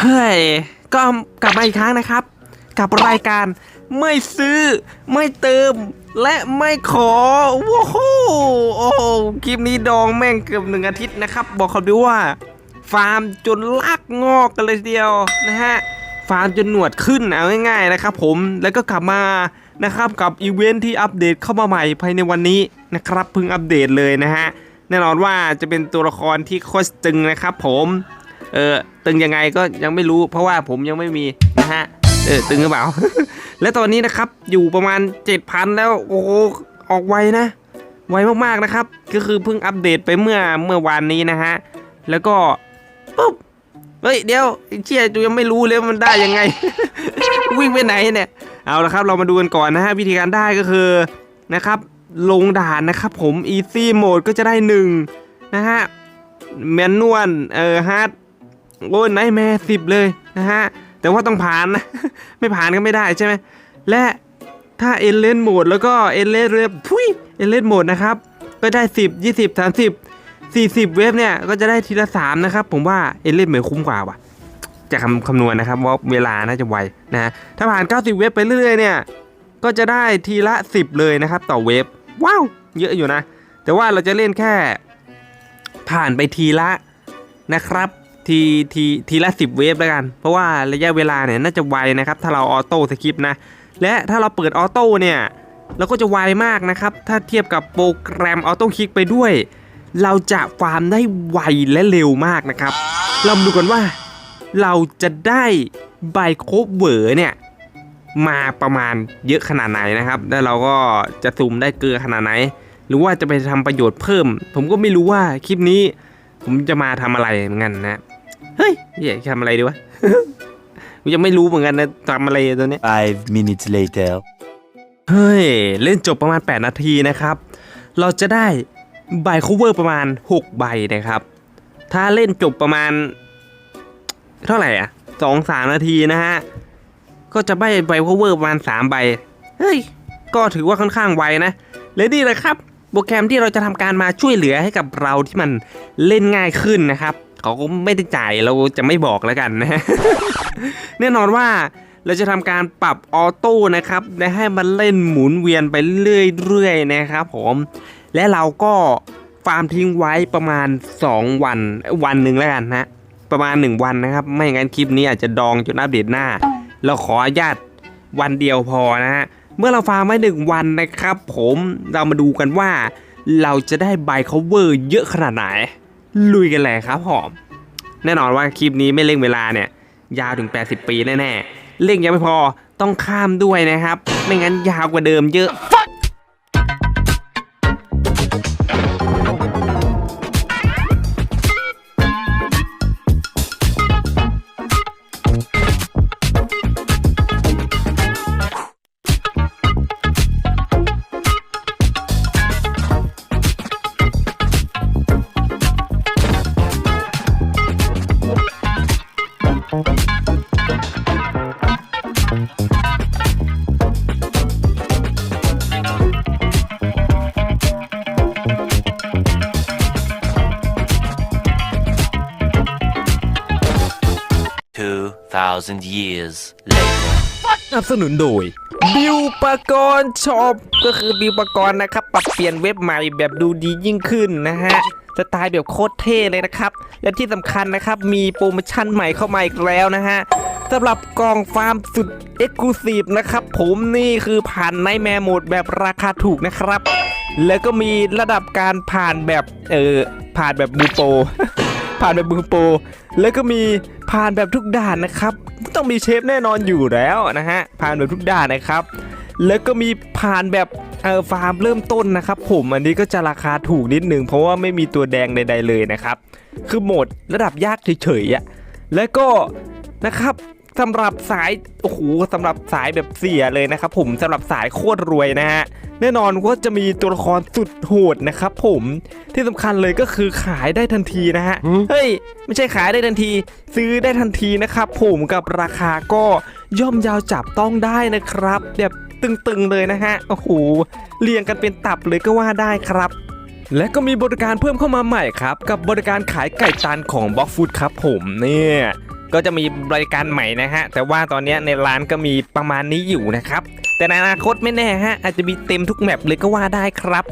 เฮ้ย ก็กลับมาอีกครั้งนะครับ กับรายการไม่ซื้อ ไม่เติม และไม่ขอว้าวโอ้โหคลิปนี้ดองแม่งเกือบหนึ่งอาทิตย์นะครับ บอกเขาด้วยว่า ฟาร์มจนลากงอกกันเลยทีเดียวนะฮะ ฟาร์มจนหนวดขึ้นเอาง่ายๆนะครับผมแล้วก็กลับมานะครับกับอีเวนท์ที่อัปเดตเข้ามาใหม่ภายในวันนี้นะครับเพิ่งอัปเดตเลยนะฮะแน่นอนว่าจะเป็นตัวละครที่โคตรตึงนะครับผม เออตึงยังไงก็ยังไม่รู้ เพราะว่าผมยังไม่มีนะฮะเออตึงหรือเปล่า และตอนนี้นะครับอยู่ประมาณ 7,000 แล้วโอ้โหออกไวนะ ไวมากๆนะครับ ก็คือเพิ่งอัปเดตไปเมื่อเมื่อวานนี้นะฮะแล้วก็ปุ๊บเฮ้ยเดี๋ยวเชี่ยจูยังไม่รู้เลยมันได้ยังไง วิ่งไปไหนเนี่ยเอาละครับเรามาดูกันก่อนนะฮะวิธีการได้ก็คือนะครับลงด่านนะครับผม easy mode ก็จะได้หนึ่งนะฮะแมนนวลเออฮาร์ด โอ้ยไนแม่สิบเลยนะฮะ แต่ว่าต้องผ่านนะ ไม่ผ่านก็ไม่ได้ใช่ไหม และถ้าเอ็นเลนโหมดแล้วก็เอ็นเลนเรพุยเอ็นเลนโหมดนะครับ ก็ได้ 10 20 30 40 เวฟเนี่ย ก็จะได้ทีละ 3 นะครับ ผมว่าเอ็นเลนเหมือนคุ้มกว่าว่ะจะคำคำนวณนะครับว่าเวลาน่าจะไวนะฮะถ้าผ่าน 90 เวฟไปเรื่อยๆเนี่ย ก็จะได้ทีละ 10 เลยนะครับ ต่อเวฟว้าว เยอะอยู่นะ แต่ว่าเราจะเล่นแค่ผ่านไปทีละนะครับ ทีทีทีละ10เวฟแล้วกัน เพราะว่าระยะเวลาเนี่ยน่าจะไวนะครับ ถ้าเราออโต้สคริปต์นะ และถ้าเราเปิดออโต้เนี่ยเราก็จะไวมากนะครับ ถ้าเทียบกับโปรแกรมออโต้คลิกไปด้วย เราจะฟาร์มได้ไวและเร็วมากนะครับ เรามาดูกันว่า เราจะได้ใบโคบเวอร์เนี่ยมาประมาณเยอะขนาดไหนนะครับ แล้วเราก็จะซูมได้เกลือขนาดไหน หรือว่าจะไปทำประโยชน์เพิ่ม ผมก็ไม่รู้ว่าคลิปนี้ ผมจะมาทำอะไรเหมือนกันนะ เฮ้ยอยากทำอะไรดีวะผมยังไม่รู้เหมือนกันนะทำอะไรตัวเนี้ย Five minutes later. เฮ้ย เล่นจบประมาณ 8 นาทีนะครับ เราจะได้ใบ cover ประมาณ 6 ใบนะครับ ถ้าเล่นจบประมาณ เท่าไหร่อะสองสามนาทีนะฮะ ก็จะใบใบ cover ประมาณ 3 ใบ เฮ้ย ก็ถือว่าค่อนข้างไวนะและนี่แหละครับ โปรแกรมที่เราจะทำการมาช่วยเหลือให้กับเราที่มันเล่นง่ายขึ้นนะครับ เขาก็ไม่ได้จ่ายเราจะไม่บอกแล้วกันนะแน่นอนว่าเราจะทำการปรับออโต้นะครับและให้มันเล่นหมุนเวียนไปเรื่อยๆนะครับผมและเราก็ฟาร์มทิ้งไว้ประมาณ 2 วันวันหนึ่งแล้วกันนะประมาณ 1 วันนะครับ ไม่งั้นคลิปนี้อาจจะดองจนอัปเดตหน้า เราขออนุญาตวันเดียวพอนะฮะเมื่อเราฟาร์มไว้หนึ่งวันนะครับ ผมเรามาดูกันว่า เราจะได้ใบ cover เยอะขนาดไหน ลุยกันเลยครับผมแน่นอนว่าคลิปนี้ไม่เร่งเวลาเนี่ย ยาวถึง 80 ปีแน่ๆเร่งยังไม่พอต้องข้ามด้วยนะครับ ไม่งั้นยาวกว่าเดิมเยอะ 2,000 years later สนับสนุนโดย บิวปกรณ์ชอปก็คือบิวปกรณ์นะครับ ปรับเปลี่ยนเว็บใหม่แบบดูดียิ่งขึ้นนะฮะสไตล์แบบโคตรเท่เลยนะครับ และที่สำคัญนะครับ มีโปรโมชั่นใหม่เข้ามาอีกแล้วนะฮะสำหรับกล่องฟาร์มสุดเอ็กซ์คลูซีฟนะครับ ผมนี่คือผ่านในแมโหมดแบบราคาถูกนะครับ แล้วก็มีระดับการผ่านแบบ เออผ่านแบบบูโปรผ่านแบบบูโปรแล้วก็มีผ่านแบบทุกด่านนะครับ ต้องมีเชฟแน่นอนอยู่แล้วนะฮะผ่านแบบทุกด่านนะครับ แล้วก็มีผ่านแบบเออฟาร์มเริ่มต้นนะครับผมอันนี้ก็จะราคาถูกนิดนึงเพราะว่าไม่มีตัวแดงใด ๆเลยนะครับ คือโหมดระดับยากเฉยๆอะแล้วก็นะครับ สำหรับสายโอ้โหสำหรับสายแบบเสียเลยนะครับผมสำหรับสายโคตรรวยนะฮะแน่นอนว่าจะมีตัวละครสุดโหดนะครับผมที่สำคัญเลยก็คือขายได้ทันทีนะฮะเฮ้ยไม่ใช่ขายได้ทันที ซื้อได้ทันทีนะครับผมกับราคาก็ย่อมยาวจับต้องได้นะครับ แบบตึงๆเลยนะฮะโอ้โหเรียงกันเป็นตับเลยก็ว่าได้ครับและก็มีบริการเพิ่มเข้ามาใหม่ครับ กับบริการขายไก่ตันของบล็อกฟูดครับผมเนี่ย ก็จะมีบริการใหม่นะฮะ แต่ว่าตอนนี้ในร้านก็มีประมาณนี้อยู่นะครับ แต่ในอนาคตไม่แน่ฮะ อาจจะมีเต็มทุกแมปเลยก็ว่าได้ครับ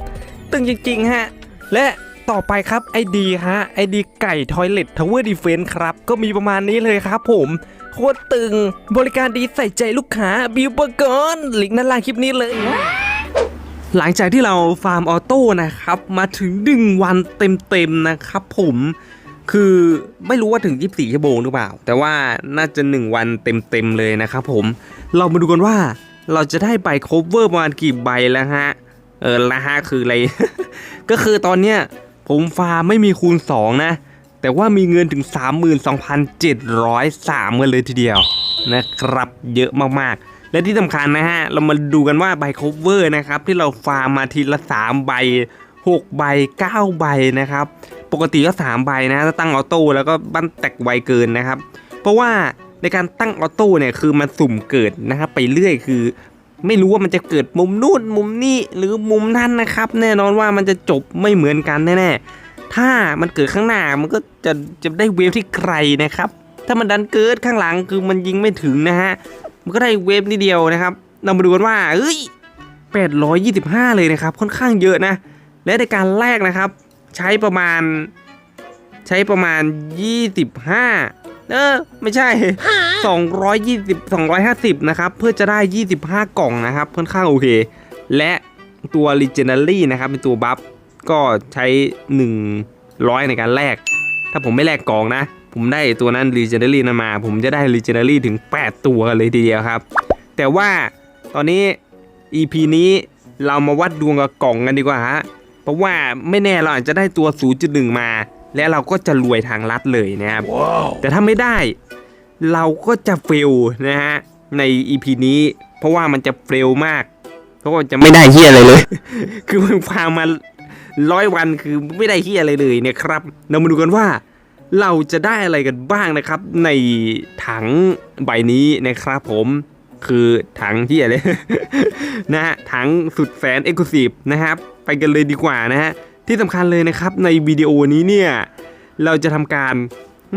ตึงจริงๆฮะ และต่อไปครับไอดีฮะไอดีไก่ทอยเล t ทาวเวอร์ดีเฟนครับ ก็มีประมาณนี้เลยครับผมโคตรตึงบริการดีใส่ใจลูกค้าบิวเบอร์กอนลิงก์ด้านล่างคลิปนี้เลยหลังจากที่เราฟาร์มออโต้นะครับ มาถึง1วันเต็มๆนะครับผม คือไม่รู้ว่าถึง 24 ชั่วโมงหรือเปล่า แต่ว่าน่าจะ 1 วันเต็มๆเลยนะครับผม เรามาดูกันว่าเราจะได้ใบโคเวอร์ประมาณกี่ใบแล้วฮะ เออละฮะคืออะไร ก็คือตอนเนี้ยผมฟาร์มไม่มีคูณ 2 นะ แต่ว่ามีเงินถึง 32,703กันเลยทีเดียวนะครับเยอะมากๆและที่สำคัญนะฮะ เรามาดูกันว่าใบโคเวอร์นะครับ ที่เราฟาร์มมาทีละ 3 ใบ 6 ใบ 9 ใบนะครับ ปกติก็3ใบนะถ้าตั้งออโต้แล้วก็บั้นแตกไวเกินนะครับ เพราะว่าในการตั้งออโต้เนี่ยคือมันสุ่มเกิดนะครับ ไปเรื่อยคือ ไม่รู้ว่ามันจะเกิดมุมนู่นมุมนี้หรือมุมนั่นนะครับ แน่นอนว่ามันจะจบไม่เหมือนกันแน่ๆถ้ามันเกิดข้างหน้ามันก็จะจะได้เวฟที่ไกลนะครับ ถ้ามันดันเกิดข้างหลังคือมันยิงไม่ถึงนะฮะมันก็ได้เวฟนิดเดียวนะครับ เรามาดูกันว่าเอ้ย825 เลยนะครับ ค่อนข้างเยอะนะ และในการแลกนะครับ ใช้ประมาณ ใช้ประมาณ 25 เออ ไม่ใช่ 220 250 นะครับ เพื่อจะได้ 25 กล่องนะครับค่อนข้างโอเค และตัว Legendary นะครับ เป็นตัวบัฟก็ใช้ 100 ในการแลก ถ้าผมไม่แลกกล่องนะ ผมได้ตัวนั้น Legendary นั้นมา ผมจะได้ Legendary ถึง 8 ตัวเลยทีเดียวครับ แต่ว่าตอนนี้ EP นี้เรามาวัดดวงกับกล่องกันดีกว่าฮะ เพราะว่าไม่แน่เราอาจจะได้ตัว 0.1 มา และเราก็จะรวยทางลัดเลยนะครับแต่ถ้าไม่ได้เราก็จะเฟลนะฮะใน EP นี้ เพราะว่ามันจะเฟลมาก เพราะว่าจะไม่ได้เฮียอะไรเลย คือมันพามาร้อยวันคือไม่ได้เฮียอะไรเลยเนี่ยครับ เรามาดูกันว่าเราจะได้อะไรกันบ้างนะครับ ในถังใบนี้นะครับผม คือถังที่อะไรนะฮะถังสุดแสนเอกลูซีฟนะครับ ไปกันเลยดีกว่านะฮะ ที่สำคัญเลยนะครับในวิดีโอนี้เนี่ย เราจะทำการ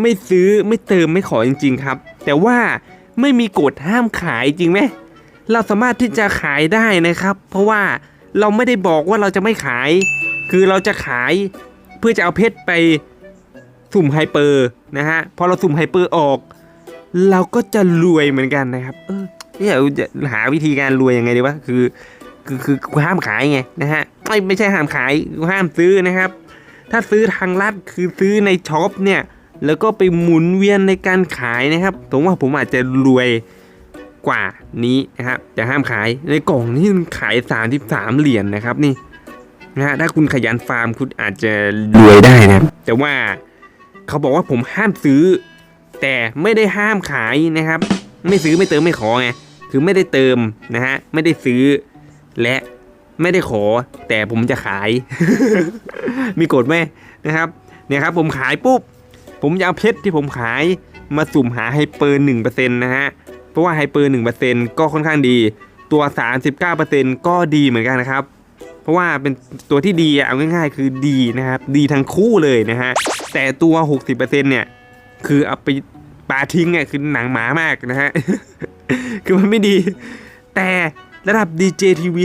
ไม่ซื้อไม่เติมไม่ขอจริง ๆ ครับ แต่ว่าไม่มีกฎห้ามขายจริงไหมเราสามารถที่จะขายได้นะครับ เพราะว่าเราไม่ได้บอกว่าเราจะไม่ขาย คือเราจะขายเพื่อจะเอาเพชรไปสุ่มไฮเปอร์นะฮะพอเราสุ่มไฮเปอร์ออก เราก็จะรวยเหมือนกันนะครับ เออ เนี่ยจะหาวิธีการรวยยังไงดีวะคือคือคือกูห้ามขายไงนะฮะไม่ไม่ใช่ห้ามขายกูห้ามซื้อนะครับ ถ้าซื้อทางลัดคือซื้อในช็อปเนี่ยแล้วก็ไปหมุนเวียนในการขายนะครับผมว่าผมอาจจะรวยกว่านี้นะครับจะห้ามขายในกล่องนี่ขาย 33 เหรียญนะครับนี่นะฮะถ้าคุณขยันฟาร์มคุณอาจจะรวยได้นะแต่ว่าเขาบอกว่าผมห้ามซื้อ แต่ไม่ได้ห้ามขายนะครับ ไม่ซื้อไม่เติมไม่ขอไง คือไม่ได้เติมนะฮะไม่ได้ซื้อและไม่ได้ขอ แต่ผมจะขาย มีกฎไหมนะครับเนี่ยครับผมขายปุ๊บ ผมจะเอาเพชรที่ผมขายมาสุ่มหาไฮเปอร์หนึ่งเปอร์เซ็นต์นะฮะเพราะว่าไฮเปอร์หนึ่งเปอร์เซ็นต์ก็ค่อนข้างดี ตัวสามสิบเก้าเปอร์เซ็นต์ก็ดีเหมือนกันนะครับ เพราะว่าเป็นตัวที่ดีเอาง่ายๆ คือดีนะครับ ดีทั้งคู่เลยนะฮะแต่ตัว60%เนี่ยคือเอาไปปาทิ้งอะคือหนังหมามากนะฮะ คือมันไม่ดี แต่ระดับ DJTV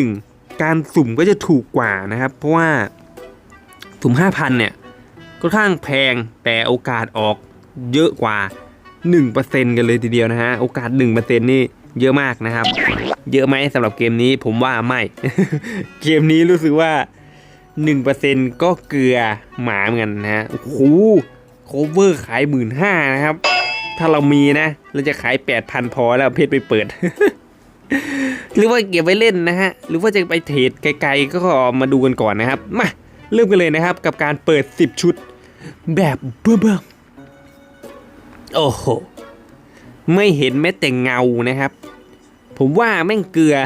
0.1 การสุ่มก็จะถูกกว่านะครับ เพราะว่าสุ่ม 5,000 เนี่ยค่อนข้างแพงแต่โอกาสออกเยอะกว่า 1%กันเลยทีเดียวนะฮะ โอกาส 1%นี่เยอะมากนะครับ เยอะไหมสำหรับเกมนี้ผมว่าไม่ เกมนี้รู้สึกว่า 1%ก็เกลือหมาเหมือนกันนะฮะ โอ้โหโคเวอร์ขายหมื่นห้านะครับ ถ้าเรามีนะ เราจะขาย8,000พอแล้วเอาเพชรไปเปิด หรือว่าเก็บไว้เล่นนะฮะ หรือว่าจะไปเทรดไกลๆก็มาดูกันก่อนนะครับ มาเริ่มกันเลยนะครับกับการเปิด 10 ชุด แบบเบิ่มๆโอ้โห ไม่เห็นแม้แต่เงานะครับ ผมว่าแม่งเกลือ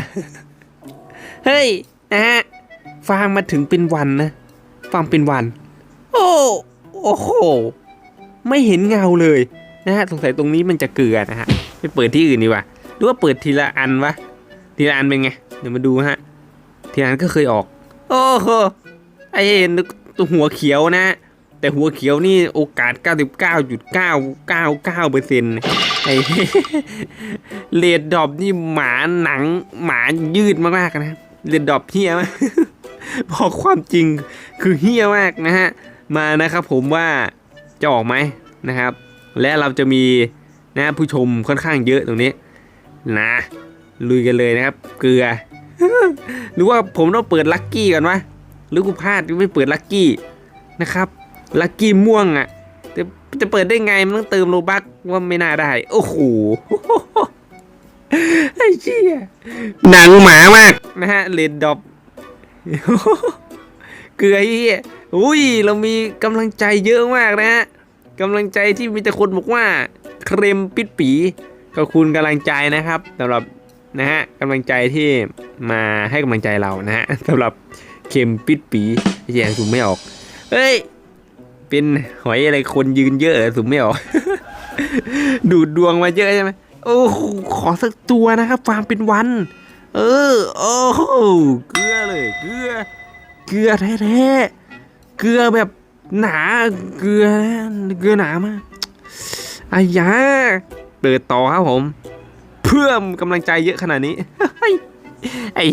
เฮ้ย นะฮะฟางมาถึงเป็นวันนะฟางเป็นวัน โอ้โอ้โห ไม่เห็นเงาเลย นะฮะสงสัยตรงนี้มันจะเกลือนะฮะไปเปิดที่อื่นดีกว่าหรือว่าเปิดทีละอันวะทีละอันเป็นไงเดี๋ยวมาดูฮะทีละอันก็เคยออก โอ้โหไอเห็นตัวหัวเขียวนะ แต่หัวเขียวนี่โอกาส 99.999เปอร์เซ็นต์ไอ้เลดดอบนี่หมาหนังหมายืดมากๆนะเลดดอบเฮียมากบอกความจริงคือเฮี้ยมากนะฮะมานะครับผมว่าจะออกไหมนะครับ และเราจะมีนะผู้ชมค่อนข้างเยอะตรงนี้นะลุยกันเลยนะครับ เกลือ หรือว่าผมต้องเปิดลัคกี้ก่อนวะหรือกูพลาดไม่เปิดลัคกี้นะครับลัคกี้ม่วงอะ่ะจะจะเปิดได้ไงมันต้องเติมโลบักว่าไม่น่าได้ โอ้โหไอ้เชี่ยหนังหมามากนะฮะเลดดอบเกลือเฮียอุ้ยเรามีกำลังใจเยอะมากนะฮะ กำลังใจที่มีแต่คนบอกว่าเครมปิดปีขอบคุณกำลังใจนะครับสำหรับนะฮะกำลังใจที่มาให้กำลังใจเรานะฮะสำหรับเค็มปิดปีแย่สูมไม่ออกเฮ้ย เป็นหอยอะไรคนยืนเยอะสูมไม่ออก ดูดดวงมาเยอะใช่ไหมโอ้ขอสักตัวนะครับฟาร์มเป็นวัน เออ โอ้เกลือเลย เกลือ เกลือแท้ๆ เกลือแบบ หนาเกลือเกลือหนามากอายาเปิดต่อครับผม เพื่อมกำลังใจเยอะขนาดนี้ไอ้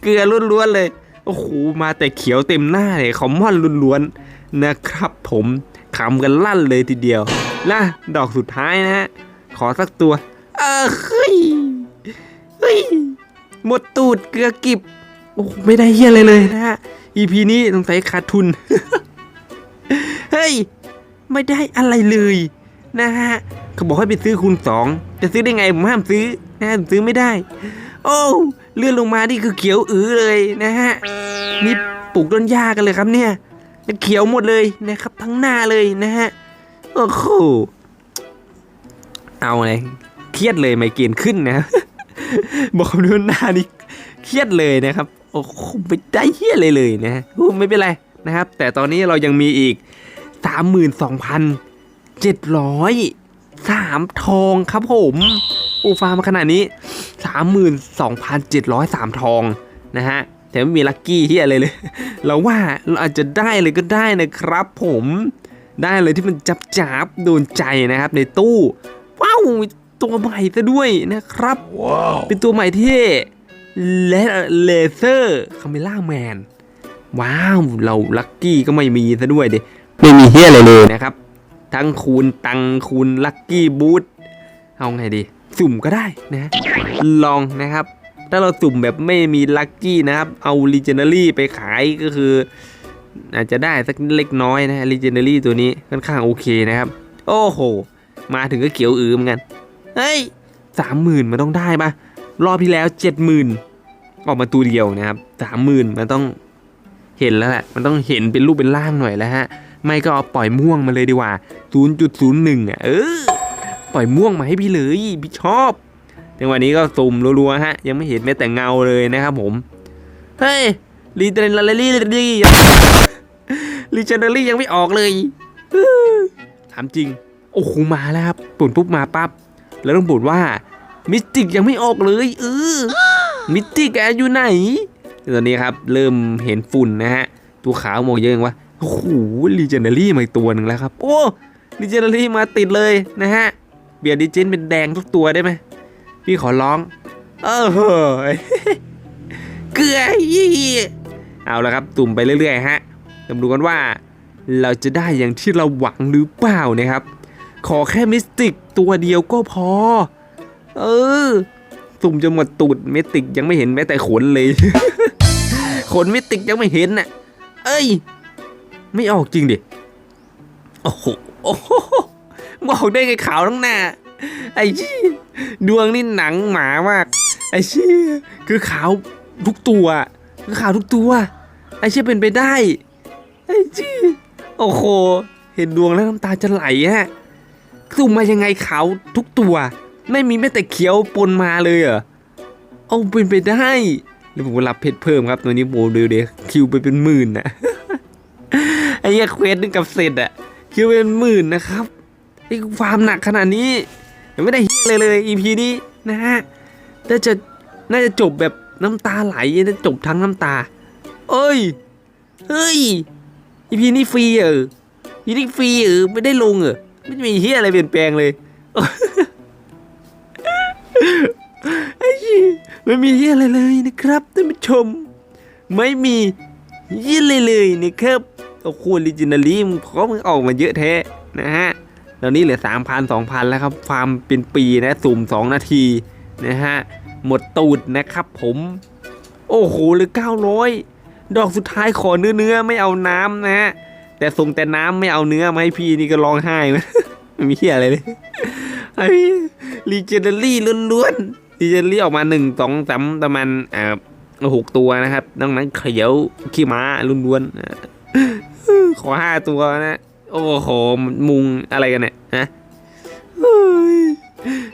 เกลือล้วนๆเลยโอ้โหมาแต่เขียวเต็มหน้าเลยขาม่อนล้วนๆนะครับผมขำกันลั่นเลยทีเดียวนะดอกสุดท้ายนะฮะขอสักตัว เออเฮ้ยเฮ้ยหมดตูดเกลือกิบโอ้ไม่ได้เฮียอะไรเลยนะฮะ EP นี้สงสัยขาดทุน เฮ้ย ไม่ได้อะไรเลยนะฮะเขาบอกให้ไปซื้อคูณสองจะซื้อได้ไงผมห้ามซื้อนะฮะซื้อไม่ได้ โอ้เลื่อนลงมานี่คือเขียวอือเลยนะฮะนี่ปลูกต้นหญ้ากันเลยครับเนี่ยเขียวหมดเลยนะครับ ทั้งหน้าเลยนะฮะโอ้โหเอาเลยเครียดเลยไมเกรนขึ้นนะ บอกดูหน้านี่เครียดเลยนะครับ โอ้โหไม่ได้เฮี้ยเลยเลยนะฮะไม่เป็นไร นะครับ แต่ตอนนี้เรายังมีอีก 32,700สามทองครับผมโอ้ฟาร์มมาขนาดนี้ 32,703ทองนะฮะแต่ไม่มีลัคกี้ที่อะไรเลย เราว่าเราอาจจะได้เลยก็ได้นะครับผมได้เลยที่มันจับจับๆโดนใจนะครับในตู้ว้าวมีตัวใหม่ซะด้วยนะครับเป็นตัวใหม่ที่เลเลเซอร์คาเมล่าแมน ว้าวเราลัคกี้ก็ไม่มีซะด้วยดิไม่มีเฮียอะไรเลยนะครับ ทั้งคูณตังคูณลัคกี้บูทเอาไงดี สุ่มก็ได้นะลองนะครับ ถ้าเราสุ่มแบบไม่มีลัคกี้นะครับ เอาลีเจน a รี่ไปขายก็คือ อาจจะได้สักเล็กน้อยนะลีเจน a รี่ตัวนี้ค่อนข้างโอเคนะครับ โอ้โห มาถึงก็เขียวอือเหมือนกันเฮ้ยสามหมื่นมันต้องได้ปะรอบที่แล้วเจ็ดหมื่นออกมาตัวเดียวนะครับสามหมื่นมันต้อง เห็นแล้วแหละมันต้องเห็นเป็นรูปเป็นร่างหน่อยแล้วฮะ ไม่ก็เอาปล่อยม่วงมาเลยดีกว่า 0.01 อะ เออ ปล่อยม่วงมาให้พี่เลยพี่ชอบในวันนี้ก็ซุ่มรัวๆฮะ ยังไม่เห็นแม้แต่เงาเลยนะครับผม เฮ้ยลีเจนลาลี่ลี่ลีเจนลี่ยังไม่ออกเลยถามจริง โอ้โหมาแล้วครับปุ่นปุ๊บมาปั๊บ แล้วต้องบ่นว่ามิสติกยังไม่ออกเลยเออมิสติกแอะอยู่ไหน ตอนนี้ครับเริ่มเห็นฝุ่นนะฮะ ตัวขาวมอกเยอะยังวะโอ้โหลีเจนเนอรี่มาอีกตัวหนึ่งแล้วครับโอ้ลีเจนเนอรี่มาติดเลยนะฮะเบียร์ดิเจนเป็นแดงทุกตัวได้ไหมพี่ขอร้องเออเฮ้ยเกลือยี่เอาละครับตุ่มไปเรื่อยๆฮะมาดูกันว่าเราจะได้อย่างที่เราหวังหรือเปล่านะครับ ขอแค่มิสติกตัวเดียวก็พอ เออสุ่มจนหมดตูดมิสติกยังไม่เห็นแม้แต่ขนเลย ขนมิติกยังไม่เห็นน่ะ เอ้ย ไม่ออกจริงดิ โอ้โหโอ้โหบอกได้ไงขาวทั้งหน้า ไอ้ชี้ดวงนี่หนังหมามาก ไอ้ชี่คือขาวทุกตัวคือขาวทุกตัว ไอ้ชี่เป็นไปได้ ไอ้จี้โอ้โห เห็นดวงแล้วน้ำตาจะไหลฮะสุ่มมายังไงขาวทุกตัว ไม่มีแม้แต่เขียวปนมาเลยเหรอ เอาเป็นไปได้ แล้วผมก็รับเพชรเพิ่มครับ ตัวนี้โมเดลเดคิวไปเป็นหมื่นนะไอ้เหี้ยเควสนึงกับเสร็จอะคิวเป็นหมื่นนะครับไอ้ฟาร์มหนักขนาดนี้ยังไม่ได้เหี้ยเลยเลย EP นี้นะฮะน่าจะน่าจะจบแบบน้ำตาไหลน่าจะจบทั้งน้ำตา เอ้ยเฮ้ย EP นี้ฟรีเออยี่นี่ฟรีเออไม่ได้ลงเออไม่มีเฮียอะไรเปลี่ยนแปลงเลยไอ้ ไม่มีเยอะไรเลยนะครับท่านผู้ชม ไม่มีเฮียอะไรเลยนะครับโอ้โหลิจินาลีมเพราะมึงออกมาเยอะแท้นะฮะตอนนี้เหลือสามพันสองพันแล้วครับฟาร์มเป็นปีนะสุ่มสองนาทีนะฮะหมดตูดนะครับผม โอ้โหเหลือเก้าร้อยดอกสุดท้ายขอเนื้อเนื้อไม่เอาน้ำนะฮะแต่ส่งแต่น้ำไม่เอาเนื้อมาให้พี่นี่ก็ร้องไห้ไม่มีเหี้ยอะไรเลยไอ้ลีเจนดารี่ล้วนๆ ลีเจนดารี่ออกมาหนึ่งสองสามประมาณอ่าหกตัวนะครับนอกนั้นเขียวขี้ม้าล้วนๆอะขอห้าตัวนะโอ้โหมุงอะไรกันเนี่ยฮะเฮ้ย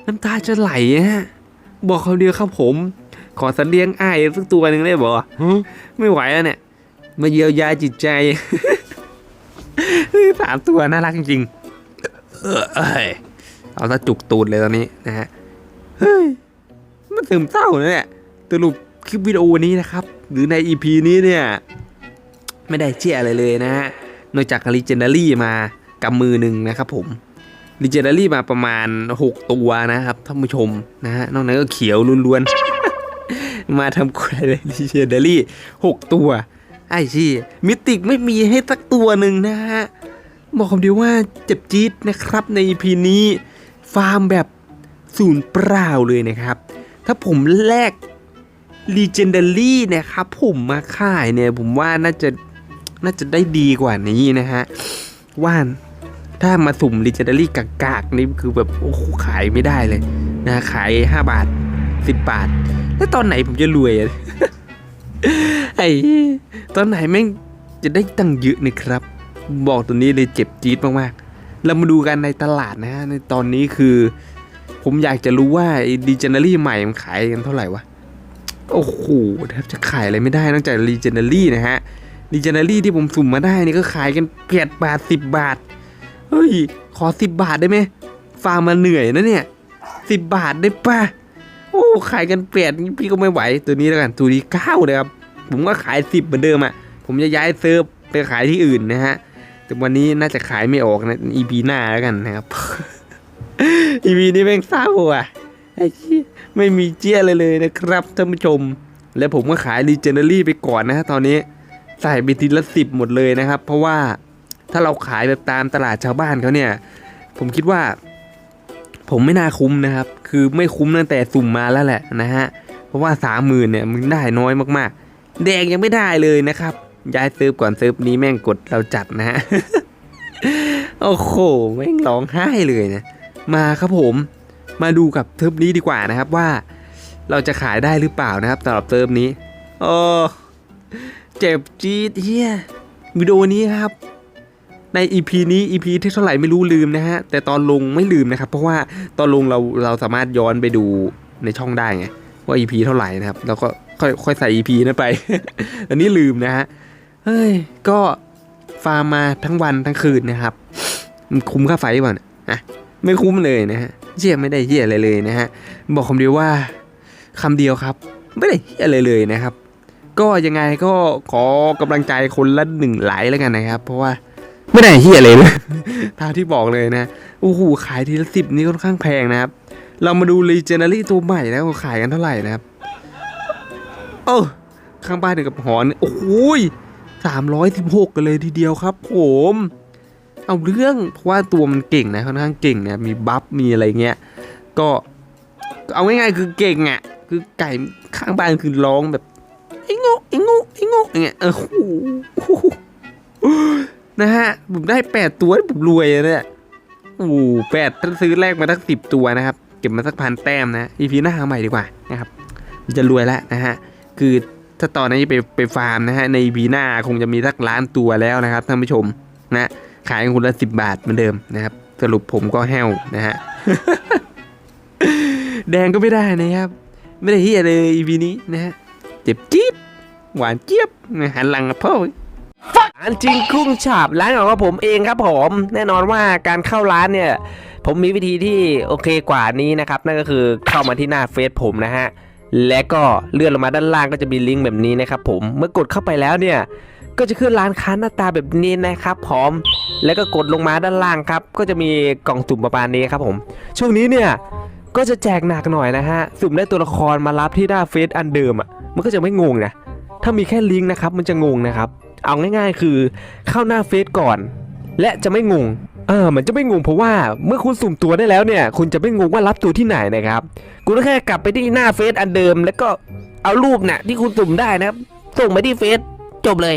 น้ำตาจะไหลฮะบอกเขาเดียวครับผม ขอสันเลี้ยงอ้ายสักตัวหนึ่งได้บ่ไม่ไหวแล้วเนี่ย มาเยียวยาจิตใจเฮ้ยสามตัวน่ารักจริงๆเออเอ้ยเอาซะจุกตูดเลยตอนนี้นะฮะเฮ้ยมัน ซึมเศร้านะเนี่ยสรุปคลิปวิดีโอนี้นะครับ หรือใน EP นี้เนี่ย ไม่ได้เชี่ยอะไรเลยนะฮะ นอกจากลีเจนดารี่มากำมือหนึ่งนะครับผมลีเจนดารี่มาประมาณ 6 ตัวนะครับท่านผู้ชมนะฮะนอกนั้นก็เขียวล้วนๆ มาทำควายเลยลีเจนดารี่หกตัว ไอ้ชี่มิติกไม่มีให้สักตัวหนึ่งนะฮะ บอกคำเดียวว่าเจ็บจี๊ดนะครับใน EP นี้ ฟาร์มแบบศูนย์เปล่าเลยนะครับ ถ้าผมแลก Legendary นะครับผมมาขายเนี่ยผมว่าน่าจะน่าจะได้ดีกว่านี้นะฮะว่านถ้ามาสุ่ม Legendary กากๆนี่คือแบบโอ้โหขายไม่ได้เลยนะขาย 5 บาท 10 บาท แล้วตอนไหนผมจะรวยอะไอ้ตอนไหนแม่งจะได้ตังค์เยอะนะครับ บอกตัวนี้เลยเจ็บจี๊ดมากๆ เรามาดูกันในตลาดนะฮะในตอนนี้คือ ผมอยากจะรู้ว่าดีเจเนอรี่ใหม่มันขายกันเท่าไหร่วะ โอ้โหแทบจะขายอะไรไม่ได้นอกจากรีเจเนอรี่นะฮะรีเจเนอรี่ที่ผมสุ่มมาได้นี่ก็ขายกันเปียดบาทสิบบาท เฮ้ย ขอสิบบาทได้ไหมฟาร์มมาเหนื่อยนะเนี่ยสิบบาทได้ปะโอ้ขายกันเปียดนี่พี่ก็ไม่ไหวตัวนี้แล้วกันตัวนี้เก้าเลยครับผมก็ขายสิบเหมือนเดิมอะผมจะย้ายเซิร์ฟไปขายที่อื่นนะฮะแต่วันนี้น่าจะขายไม่ออกนะ EP หน้าแล้วกันนะครับ EP นี้แม่งเศร้าอะไอ้เหี้ไม่มีเจี้ยอะไรเลยนะครับท่านผู้ชม และผมก็ขาย Legendary ไปก่อนนะฮะตอนนี้ใส่ไปทีละสิบหมดเลยนะครับ เพราะว่าถ้าเราขายแบบตามตลาดชาวบ้านเขาเนี่ย ผมคิดว่า ผมไม่น่าคุ้มนะครับ คือไม่คุ้มตั้งแต่สุ่มมาแล้วแหละนะฮะเพราะว่าสามหมื่นเนี่ยมันได้น้อยมากๆ แดงยังไม่ได้เลยนะครับย้ายเซิร์ฟก่อนเซิร์ฟนี้แม่งกดเราจัดนะฮะ โอ้โห แม่งร้องไห้เลยนะ มาครับผม มาดูกับเซิร์ฟนี้ดีกว่านะครับว่า เราจะขายได้หรือเปล่านะครับสำหรับเซิร์ฟนี้โอ้เจ็บจี๊ดเฮียวิดีโอนี้ครับ ใน EP นี้ EP ที่เท่าไหร่ไม่รู้ลืมนะฮะแต่ตอนลงไม่ลืมนะครับ เพราะว่าตอนลงเราเราสามารถย้อนไปดูในช่องได้ไงว่า EP เท่าไหร่นะครับแล้วก็ค่อยค่อยใส่ EP นั้นไป อันนี้ลืมนะฮะเฮ้ยก็ฟาร์มมาทั้งวันทั้งคืนนะครับมันคุ้มค่าไฟเปล่าเนี่ยอะ ไม่คุ้มเลยนะฮะเชี่ยไม่ได้เหี้ยอะไรเลยนะฮะบอกคำเดียวว่าคำเดียวครับ ไม่ได้เหี้ยอะไรเลยนะครับ ก็ยังไงก็ขอกำลังใจคนละหนึ่งไลค์แล้วกันนะครับ เพราะว่าไม่ได้เหี้ยอะไรเลยตามที่บอกเลยนะโอ้โหขายทีละสิบนี่ค่อนข้างแพงนะครับ เรามาดู Legendary ตัวใหม่แล้วขายกันเท่าไหร่นะครับโอ้ข้างบ้านถึงกับหอนโอ้โหสามร้อยสิบหกกันเลยทีเดียวครับ ผม เอาเรื่องเพราะว่าตัวมันเก่งนะค่อนข้างเก่งนะมีบัฟมีอะไรเงี้ยก็เอาง่ายๆคือเก่งอะคือไก่ข้างบ้านคือร้องแบบไอ้ง่ไอ้ง่ไอ้ง่อย่างเงี้ยเออโอ้โหนะฮะผมได้แปดตัวผมรวยเลยเนี่ยโอ้โหแปดถ้าซื้อแรกมาทั้งสิบตัวนะครับ เก็บมาสักพันแต้มนะอีพีหน้าเอาใหม่ดีกว่านะครับมันจะรวยแล้วนะฮะคือถ้าตอนนี้ไปไปฟาร์มนะฮะในปีหน้าคงจะมีสักล้านตัวแล้วนะครับท่านผู้ชมนะ ขายคนละสิบบาทเหมือนเดิมนะครับ สรุปผมก็แห้วนะฮะ แดงก็ไม่ได้นะครับ ไม่ได้เฮียเลย EP นี้นะฮะ เจ็บจี๊ดหวานเจี๊ยบหันหลังกับพ่ออันจริงคุ้งฉาบร้านของผมเองครับผม แน่นอนว่าการเข้าร้านเนี่ย ผมมีวิธีที่โอเคกว่านี้นะครับ นั่นก็คือเข้ามาที่หน้าเฟซผมนะฮะและก็เลื่อนลงมาด้านล่างก็จะมีลิงก์แบบนี้นะครับผมเมื่อกดเข้าไปแล้วเนี่ย ก็จะขึ้นร้านค้าหน้าตาแบบนี้นะครับผมแล้วก็กดลงมาด้านล่างครับ ก็จะมีกล่องสุ่มประมาณนี้ครับผม ช่วงนี้เนี่ยก็จะแจกหนักหน่อยนะฮะ สุ่มได้ตัวละครมารับที่หน้าเฟซอันเดิมอะ มันก็จะไม่งงนะ ถ้ามีแค่ลิงก์นะครับ มันจะงงนะครับ เอาง่ายๆ คือเข้าหน้าเฟซก่อน และจะไม่งง เออ มันจะไม่งงเพราะว่าเมื่อคุณสุ่มตัวได้แล้วเนี่ย คุณจะไม่งงว่ารับตัวที่ไหนนะครับ คุณก็แค่กลับไปที่หน้าเฟซอันเดิม แล้วก็เอารูปน่ะที่คุณสุ่มได้นะครับ ส่งไปที่เฟซจบเลย